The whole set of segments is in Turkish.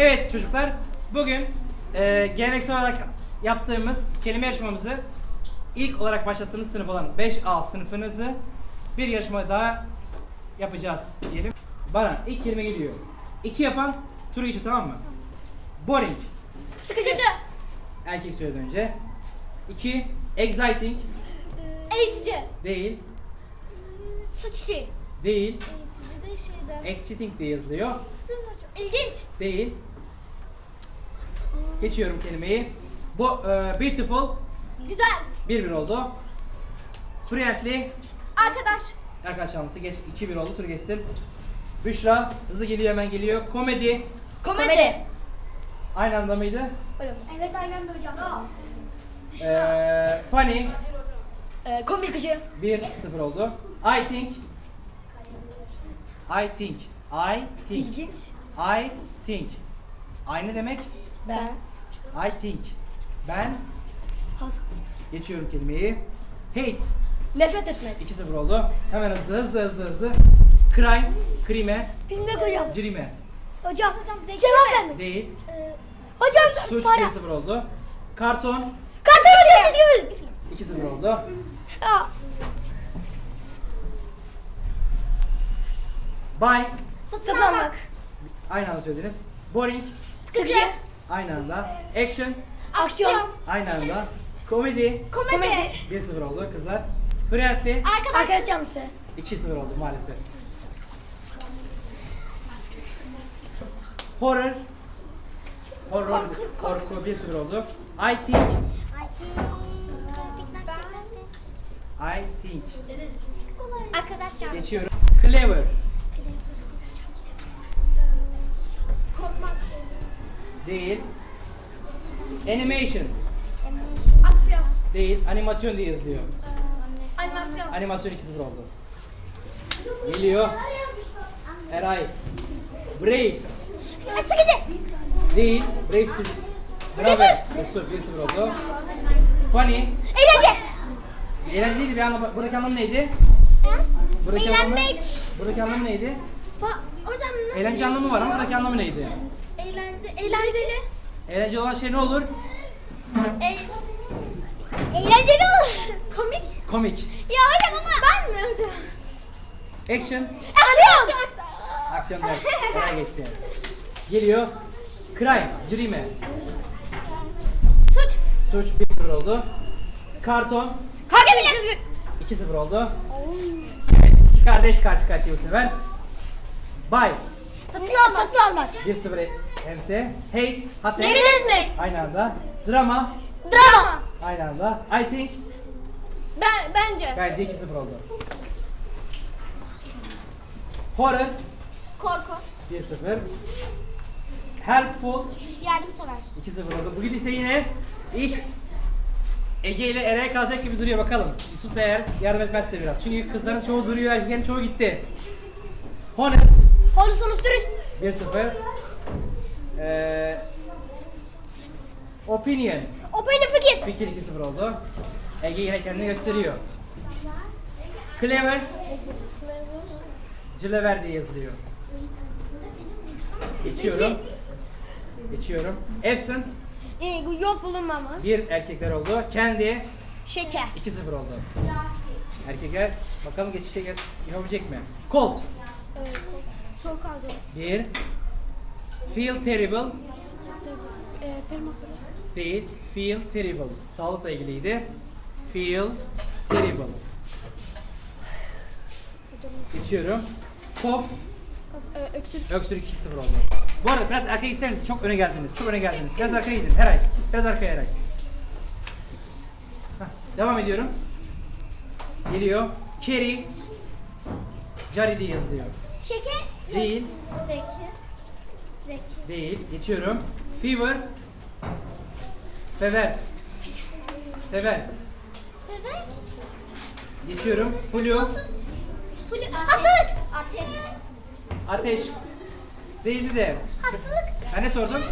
Evet çocuklar, bugün e, geleneksel olarak yaptığımız kelime yarışmamızı ilk olarak başlattığımız sınıf olan 5A sınıfınızı bir yarışma daha yapacağız diyelim. Bana ilk kelime geliyor. İki yapan turu geçiyor tamam mı? Boring. Sıkıcı. Erkek söyledi önce. İki, exciting. Eğitici. Değil. Suç işi. Değil. Eğitici de şeyde. Exciting diye yazılıyor. İlginç. Değil. Geçiyorum kelimeyi. Bu e, beautiful Güzel. 1-1 oldu. Friendly Arkadaş. arkadaş yanlısı geç 2-1 oldu. Tur geçtin. Büşra hızlı geliyor hemen geliyor. Komedi Komedi. aynı anda mıydı? Evet aynen de hocam. Ee, funny Ee, komik. Sıkıcı. 1-0 oldu. I think I think I think İlginç. I think Aynı demek Ben. I think Ben Has. geçiyorum kelimeyi. Hate Nefret etmek. 2-0 oldu. Hemen hızlı hızlı hızlı hızlı. Crime, krime, Bilmek hocam. crime Hocam. Hocam Cevap verme. değil. Ee, hocam Suç para. 1-0 oldu. Karton Karton hocam çizgi 2-0 oldu. Aa, Buy Satın almak. aynı anda söylediniz. Boring Sıkıcı. Aynı anda. Action Aksiyon. aynı anda. Komedi Komedi. 1-0 oldu kızlar. Friendly Arkadaş. Arkadaş canlısı. 2-0 oldu maalesef. Horror Horror Korku, korku 1-0 oldu. I think I think Arkadaş canlısı. geçiyorum. Clever değil. Animation Aksiyon. değil. Animasyon diye yazılıyor. Animasyon. Animasyon 2-0 oldu. Geliyor. Eray. Brave Sıkıcı. değil. Brave sil- Cesur. Cesur 1-0 oldu. Funny. Eğlence. Eğlenceliydi bir anlam. Buradaki anlamı neydi? Buradaki anlamı, Eğlenmek. buradaki anlamı neydi? Fa hocam nasıl? Eğlence anlamı var ama buradaki anlamı neydi? Eğlence. Eğlenceli. Eğlenceli olan şey ne olur? E Eğlenceli olur. Komik. Komik. Ya hocam ama. Ben mi hocam? Action. Aksiyon. Aksiyon der. Eray geçti. Geliyor. Crime. Crime. Suç. Suç 1-0 oldu. Karton. Çizgi. 2-0 oldu. Evet, iki kardeş karşı karşıya bu sefer. Bay. Satın almak. Satın almak. 1-0 hemse. Hate. Hate. Nefret etmek. Aynı anda. Drama. Drama. Aynı anda. I think. Ben bence. Bence 2-0 oldu. Horror. Korku. 1-0. Helpful. Yardımsever. 2-0 oldu. Bugün ise yine iş Ege ile Eray'a kalacak gibi duruyor bakalım. Yusuf da eğer yardım etmezse biraz. Çünkü kızların çoğu duruyor, erkeklerin çoğu gitti. Honest Holu sonuç dürüst. 1-0. Ee, opinion. Opini fikir. Fikir 2-0 oldu. Ege yine kendini gösteriyor. Clever. Clever diye yazılıyor. Geçiyorum. Geçiyorum. Absent. Bu yok bulunmama. Bir erkekler oldu. Kendi Şeker. 2-0 oldu. Erkekler bakalım geçişe yapabilecek mi? Cold. Soğuk algı. 1 Feel terrible Ee, değil. Feel terrible. Sağlıkla ilgiliydi. Feel terrible. Geçiyorum. Cough. Ee, öksürük. Öksürük 2-0 oldu. Bu arada biraz arkaya gitseniz çok öne geldiniz. Çok öne geldiniz. Biraz arkaya gidin. Her ay. Biraz arkaya her ay. Hah, Devam ediyorum. Geliyor. Carry. Cari diye yazılıyor. Şeker. Değil. Zeki. Değil. Geçiyorum. Fever. Fever. Fever. Bebek. Geçiyorum. Flu. Flu. Hastalık. Ateş. Ateş. Değildi de. Hastalık. Ben ne sordum?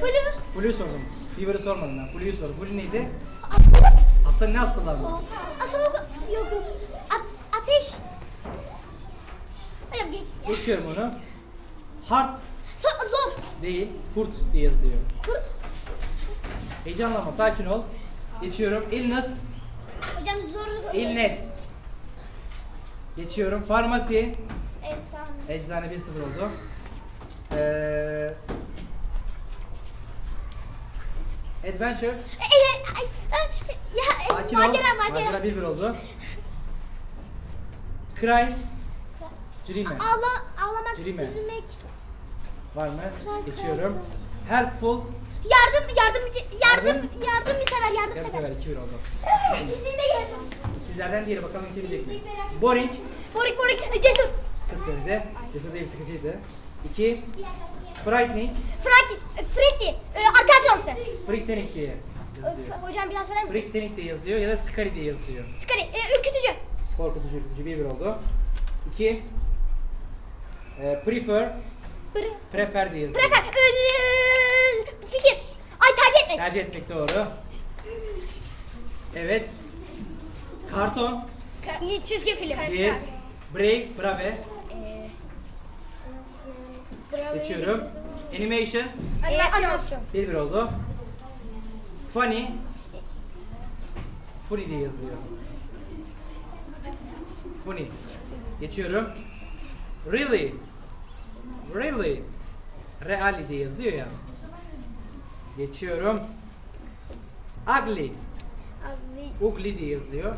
Flu. Flu'yu sordum. Fever'ı sormadım ben. Flu'yu sordum. Flu neydi? Hastalık. Hasta ne hastalığı soğuk. Yok yok. A- ateş. Hocam geç. Geçiyorum onu. Heart. Değil. Kurt diye yazılıyor. Kurt. Heyecanlanma, sakin ol. Geçiyorum. Illness. Hocam zor. Illness. Geçiyorum. Farmasi. Efsane. Eczane 1-0 oldu. Ee, adventure. Ya, Sakin ol. macera macera. Macera 1-1 oldu. Cry. Dream. Ağla, ağlamak, Cürime. üzülmek. Var mı? Geçiyorum. Helpful. Yardım, yardımcı, yardım, Yardım. yardımsever, Yarım yardımsever. sever 2-1 oldu. İkinci de yardım. İkizlerden diğeri bakalım içebilecek mi? Boring. Borik, borik, cesur. Kız söyledi. Cesur değil sıkıcıydı. 2. Frightening. Frank, Freddy, e, arka çalısı. Frightening diye Öf, yazılıyor. Hocam bir daha söyler misin? Frightening diye yazılıyor ya da scary diye yazılıyor. Skari, e, ürkütücü. Korkutucu ürkütücü 1-1 oldu. 2. E, prefer. Bırı. Prefer diye yazılıyor. Prefer, fikir. Ay tercih etmek. Tercih etmek doğru. Evet. Karton. Çizgi film. Bir. Brave. Brave. Geçiyorum. Animation. Animasyon. 1-1 oldu. Funny. Funny diye yazılıyor. Funny. Geçiyorum. Really. Really. Reali diye yazılıyor ya. Geçiyorum. Ugly. Ugly diye yazılıyor.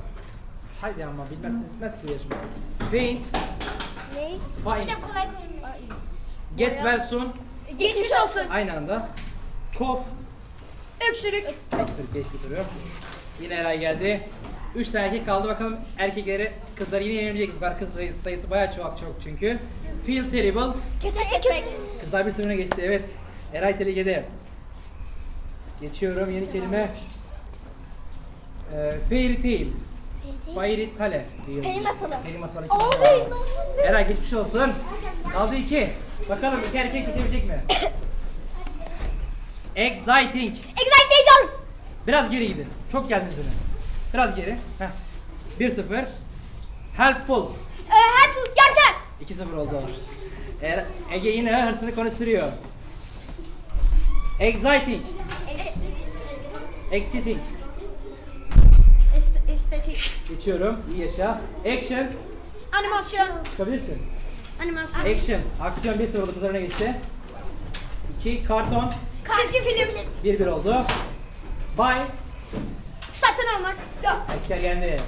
Haydi ama bilmezsin bitmez ki yarışma. Faint. Ne? Faint. Hocam kolay koyun. Get well soon. Geçmiş olsun. Aynı anda. Cough. Öksürük. Öksürük geçti duruyor. Yine Eray geldi. Üç tane erkek kaldı bakalım erkekleri kızlar yine yenebilecek mi? Kız sayısı, bayağı çok çok çünkü. Feel terrible. Kötü etmek. Kızlar bir sınıfına geçti evet. Eray tehlikede. Geçiyorum yeni kelime. Ee, fairy tale. Fairy tale diyor. Peri masalı. Peri masalı. Abi, nasıl? Eray geçmiş olsun. Kaldı iki. Bakalım iki erkek geçebilecek mi? Exciting. Heyecan. Biraz geri gidin. Çok geldiniz öne. Biraz geri. Heh. 1-0. Helpful. E, helpful, gerçek. 2-0 oldu. Eğer Ege yine hırsını konuşturuyor. Exciting. Exciting. Estetik. Geçiyorum. İyi yaşa. Action. Animasyon. Çıkabilirsin. Animasyon. Action. Aksiyon 1-0 oldu. Kızlar öne geçti. 2. Karton. Çizgi film. 1-1 oldu. Bye. Satın almak. Yok. Erkekler yendi.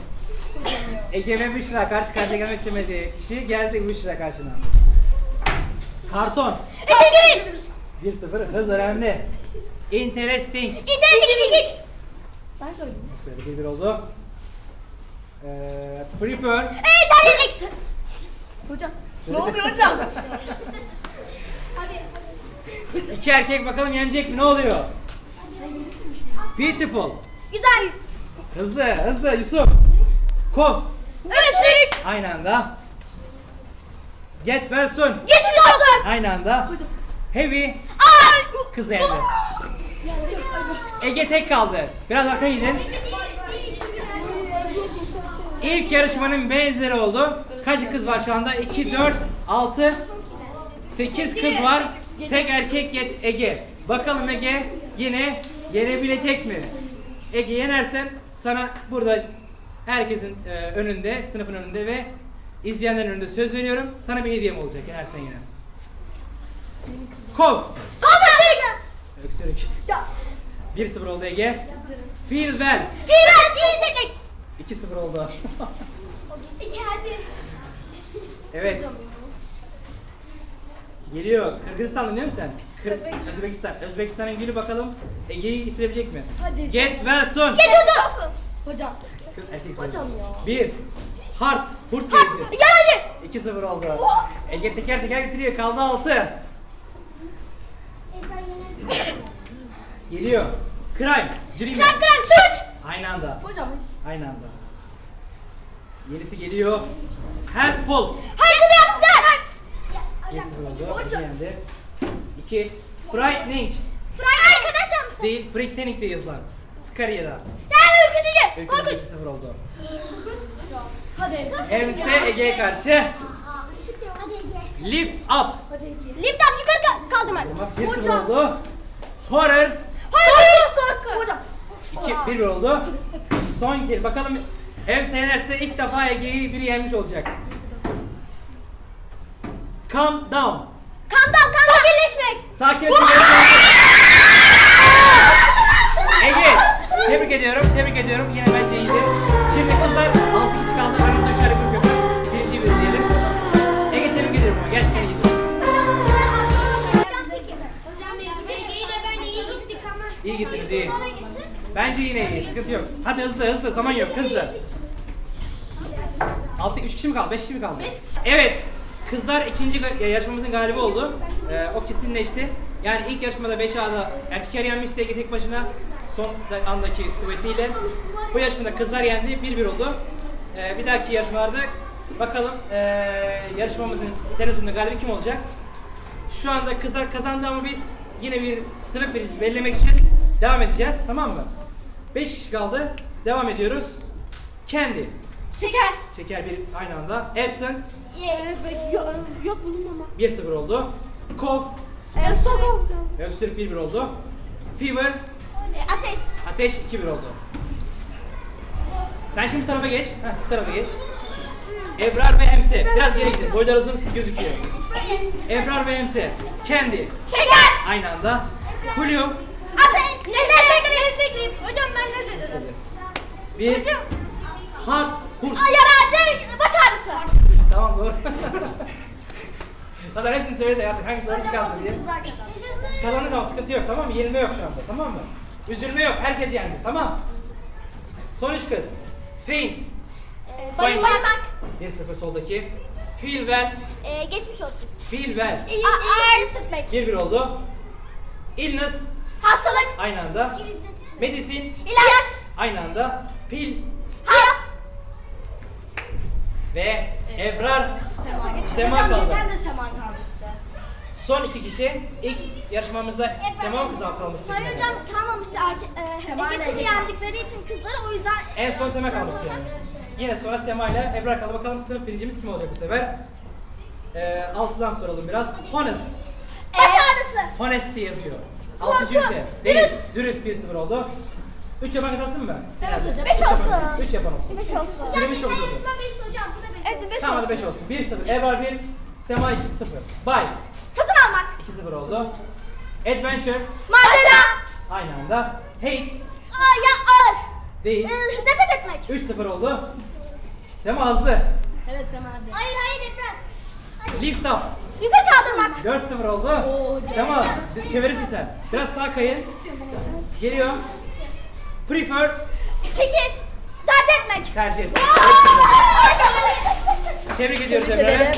Ege ve Büşra karşı karşıya gelmek istemedi kişi geldi Büşra karşına. Karton. Çizgi film. 1-0 hız önemli. Interesting. İnteresan, ilginç. Ben söyleyeyim. Şöyle 1-1 oldu. Ee, prefer. E, tercih etmek. Hocam. Söyle. Ne oluyor hocam? Hadi. İki erkek bakalım yenecek mi? Ne oluyor? Beautiful. Güzel. Hızlı, hızlı Yusuf. Kof. Öksürük. Aynı anda. Get soon. Geçmiş olsun. Aynı anda. Heavy. Ay. Kız yendi. Ege tek kaldı. Biraz arka gidin. İlk yarışmanın benzeri oldu. Kaç kız var şu anda? 2, 4, 6, 8 kız var. Tek erkek yet Ege. Bakalım Ege yine yenebilecek mi? Ege yenersen sana burada herkesin e, önünde, sınıfın önünde ve izleyenlerin önünde söz veriyorum. Sana bir hediyem olacak yenersen yine. Kov. Öksürük. Ya. 1-0 oldu Ege. Feel well. Firar, hissetmek. 2-0 oldu. İki hadi. Evet. Geliyor. Kırgızistanlı değil mi sen? Kır Özbekistan. Özbekistan'ın gülü bakalım Ege'yi geçirebilecek mi? Hadi. Get. Geç olsun. Hocam. Kız erkek Hocam ya. 1. Heart. Hurt gelici. Yalancı. 2-0 oldu. Ege teker teker getiriyor. Kaldı 6. Geliyor. Crime. Crime. Krem krem suç. Aynı anda. Hocam. Aynı anda. Yenisi geliyor. Helpful. Her türlü yardımsever. 1-0 oldu. Ege yendi. 2. Frightening. Fry arkadaş mısın? Değil, frightening de yazılan. Scary ya da. Sen ürkütücü. Korkunç. Ülkede 2-0 oldu. Hadi. Emse Ege'ye karşı. Hadi Ege. Lift up. Hadi hediye. Lift up yukarı kalk. Kaldırmak. Bak 1-0 Hocam. oldu. Horror Hayır. Korku. Hocam. 2-1 oldu. Son kere bakalım hem seyrederse ilk defa Ege'yi biri yenmiş olacak. Calm down. Sakin ol. Ege, tebrik ediyorum, tebrik ediyorum. Yine bence iyiydi. Şimdi kızlar 6 kişi kaldı. Aranızda üçer grup yapın. Birinci bir diyelim. Ege tebrik ediyorum ama gerçekten iyiydi. İyi gittik ama. İyi gittiniz, iyi. Bence yine iyi, sıkıntı yok. Hadi hızlı hızlı, zaman yok, hızlı. 6 3 kişi mi kaldı? 5 kişi mi kaldı? Evet. Kızlar ikinci yarışmamızın galibi oldu. Ee, o kesinleşti. Yani ilk yarışmada 5 A'da erkekler yenmişti Ege tek başına. Son da- andaki kuvvetiyle. Bu yarışmada kızlar yendi. 1-1 oldu. Ee, bir dahaki yarışmalarda bakalım ee, yarışmamızın sene sonunda galibi kim olacak? Şu anda kızlar kazandı ama biz yine bir sınıf birincisi belirlemek için devam edeceğiz. Tamam mı? 5 kişi kaldı. Devam ediyoruz. Candy. Şeker. Şeker bir aynı anda. Absent yok, yok bulunmama. 1-0 oldu. Cough. Ee. Öksürük 1-1 oldu. Fever. Ateş. Ateş 2-1 oldu. Sen şimdi bu tarafa geç. Heh, bu tarafa geç. Ebrar ve Emse. Biraz geri gidin. Boylar uzun siz gözüküyor. Ebrar ve Emse. Candy. Şeker. Aynı anda. Julio. Ateş. Nezle Nezle grip. Hocam ben nezle dedim. Bir. Heart. Hurt. Yararcı baş ağrısı. Tamam doğru. Zaten hepsini söyle de artık hangisi doğru çıkarsa diye. Kazandığı zaman sıkıntı yok tamam mı? Yenilme yok şu anda tamam mı? Üzülme yok. Herkes yendi tamam. Son üç kız. Faint. Bayılmak. 1-0 soldaki. Feel well. Ee, geçmiş olsun. Feel well. İyi, iyi hissetmek. 1-1 oldu. Illness. Hastalık. Aynı anda. Medicine. İlaç. Aynı anda. Pill. Ve Ebrar. Sema kaldı. geçen de Sema kalmıştı. Son iki kişi. İlk yarışmamızda Sema mı kızlar kalmıştı? Hayır yani? hocam kalmamıştı. E, Sema ile Ege yendikleri için kızları o yüzden. En son Sema kalmıştı yani. Yine sonra Sema ile Ebrar kaldı. Bakalım sınıf birincimiz kim olacak bu sefer? Ee, altıdan soralım biraz. Honest. Baş ağrısı. Honesty yazıyor. Korku, dürüst. Dürüst 1-0 oldu. 3 yapan kazansın mı? Evet hocam. Beş olsun. 3 yapan olsun. Beş olsun. Süremiz çok uzadı. beşti hocam. Bu da beş. Evet beş Tamam hadi 5 olsun. 1-0. Ebrar 1, Sema 2, 0. Bye. Satın almak. 2-0 oldu. Adventure. Macera. Aynı anda. Hate. Aa, ya ağır. Değil. Ee, nefret etmek. 3-0 oldu. Sema hızlı. Evet Sema hadi. Hayır hayır Ebrar. Lift up. Yukarı kaldırmak. 4-0 oldu. Oo, hocam. Sema çevirirsin sen. Biraz sağ kayın. Geliyor. Prefer. Fikir. Tercih etmek. Tercih et. Aa! Tebrik ediyoruz Emre'ye. ederim.